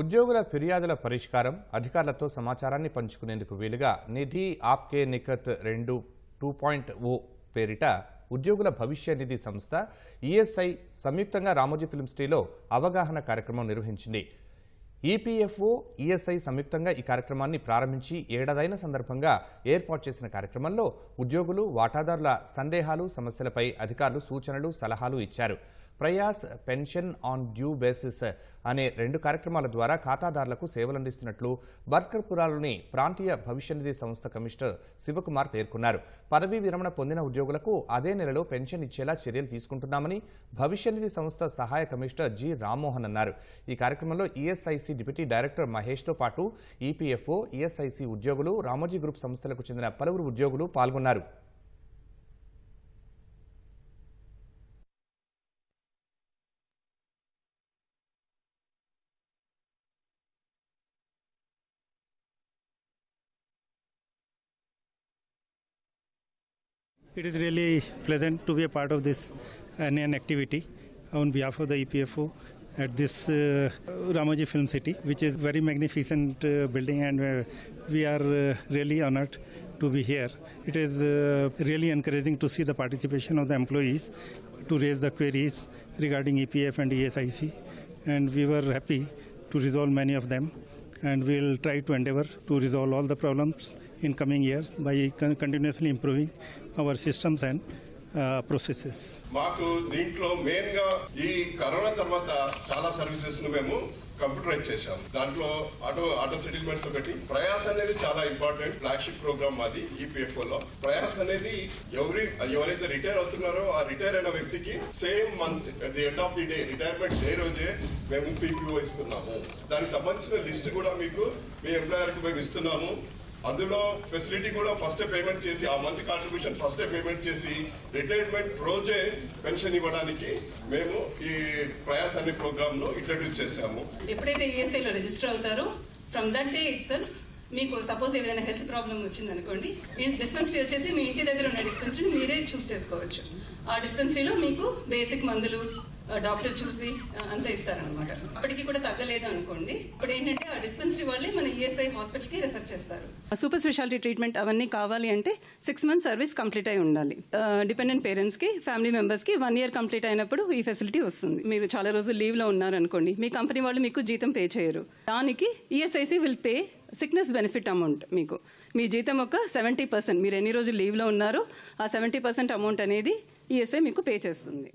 ఉద్యోగుల ఫిర్యాదుల పరిష్కారం అధికారులతో సమాచారాన్ని పంచుకునేందుకు వీలుగా నిధి ఆప్కే నిఖత్ రెండు టూ పాయింట్ ఓ పేరిట ఉద్యోగుల భవిష్య నిధి సంస్థ ఈఎస్ఐ సంయుక్తంగా రామోజీ ఫిల్మ్ సిటీలో అవగాహన కార్యక్రమం నిర్వహించింది. ఈపీఎఫ్ఓ ఈఎస్ఐ సంయుక్తంగా ఈ కార్యక్రమాన్ని ప్రారంభించి ఏడాదైన సందర్భంగా ఏర్పాటు చేసిన కార్యక్రమంలో ఉద్యోగులు వాటాదారుల సందేహాలు సమస్యలపై అధికారులు సూచనలు సలహాలు ఇచ్చారు. Prayas pension on due basis అనే రెండు కార్యక్రమాల ద్వారా ఖాతాదారులకు సేవలందిస్తున్నట్లు బర్కర్పురాలోని ప్రాంతీయ భవిష్యనిధి సంస్థ కమిషనర్ శివకుమార్ పేర్కొన్నారు. పదవీ విరమణ పొందిన ఉద్యోగులకు అదే నెలలో పెన్షన్ ఇచ్చేలా చర్యలు తీసుకుంటున్నామని భవిష్యనిధి సంస్థ సహాయ కమిషనర్ జి రామ్మోహన్ అన్నారు. ఈ కార్యక్రమంలో ఈఎస్ఐసి డిప్యూటీ డైరెక్టర్ మహేష్తో పాటు ఈపీఎఫ్ఓ ఈఎస్ఐసి ఉద్యోగులు రామోజీ గ్రూప్ సంస్థలకు చెందిన పలువురు ఉద్యోగులు పాల్గొన్నారు. It is really pleasant to be a part of this uh, NAN activity on behalf of the EPFO at this uh, Ramoji Film City, which is very magnificent uh, building, and uh, we are uh, really honored to be here. It is uh, really encouraging to see the participation of the employees to raise the queries regarding EPF and ESIC, and we were happy to resolve many of them. And we'll try to endeavor to resolve all the problems in coming years by continuously improving our systems and processes మాకు దీంట్లో మెయిన్గా ఈ corona తర్వాత చాలా సర్వీసెస్ను మేము computerise చేశాం. దాంట్లో auto auto settlements ఒకటి. ప్రయాస్ అనేది చాలా ఇంపార్టెంట్ ఫ్లాగ్షిప్ ప్రోగ్రామ్ అది ఈపీఎఫ్ఓ లో. ప్రయాస్ అనేది ఎవరి ఎవరైతే రిటైర్ అవుతున్నారో ఆ రిటైర్ అయిన వ్యక్తికి same month at the end of the day retirement day రోజే మేము పీపీఓ ఇస్తున్నాము. దానికి సంబంధించిన లిస్ట్ కూడా మీకు మీ ఎంప్లాయర్కు మేము ఇస్తున్నాము. అందులో ఫెసిలిటీ కూడా ఫస్ట్ పేమెంట్ చేసి ఆ మంత్ కాంట్రిబ్యూషన్ ఫస్ట్ పేమెంట్ చేసి రిటైర్మెంట్ రోజే పెన్షన్ ఇవ్వడానికి మేము ఈ ప్రయాస్ అనే ప్రోగ్రామ్ ఇంట్రడ్యూస్ చేశాము. ఎప్పుడైతే ఈఎస్ఐలో రిజిస్టర్ అవుతారో from that day itself మీకు సపోజ్ ఏదైనా హెల్త్ ప్రాబ్లం వచ్చిందనుకోండి మీ డిస్పెన్సరీ వచ్చేసి మీ ఇంటి దగ్గర ఉన్న డిస్పెన్సరీని మీరే చూస్ చేసుకోవచ్చు. ఆ డిస్పెన్సరీలో మీకు బేసిక్ మందులు డాక్టర్ చూసి అంతా ఇస్తారనమాట అప్పటికి కూడా తగ్గలేదు అనుకోండి. ఇప్పుడు ఏంటంటే ఆ డిస్పెన్సరీ వాళ్ళే మన ఈఎస్ఐ హాస్పిటల్కి రెఫర్ చేస్తారు. సూపర్ స్పెషాలిటీ ట్రీట్మెంట్ అవన్నీ కావాలి అంటే సిక్స్ మంత్స్ సర్వీస్ కంప్లీట్ అయి ఉండాలి. డిపెండెంట్ పేరెంట్స్కి ఫ్యామిలీ మెంబర్స్కి వన్ ఇయర్ కంప్లీట్ అయినప్పుడు ఈ ఫెసిలిటీ వస్తుంది. మీరు చాలా రోజులు లీవ్లో ఉన్నారనుకోండి మీ కంపెనీ వాళ్ళు మీకు జీతం పే చేయరు. దానికి ESIC will pay sickness benefit amount మీకు. మీ జీతం ఒక సెవెంటీ పర్సెంట్ మీరు ఎన్ని రోజులు లీవ్లో ఉన్నారో ఆ సెవెంటీ పర్సెంట్ అమౌంట్ అనేది ఈఎస్ఐ మీకు పే చేస్తుంది.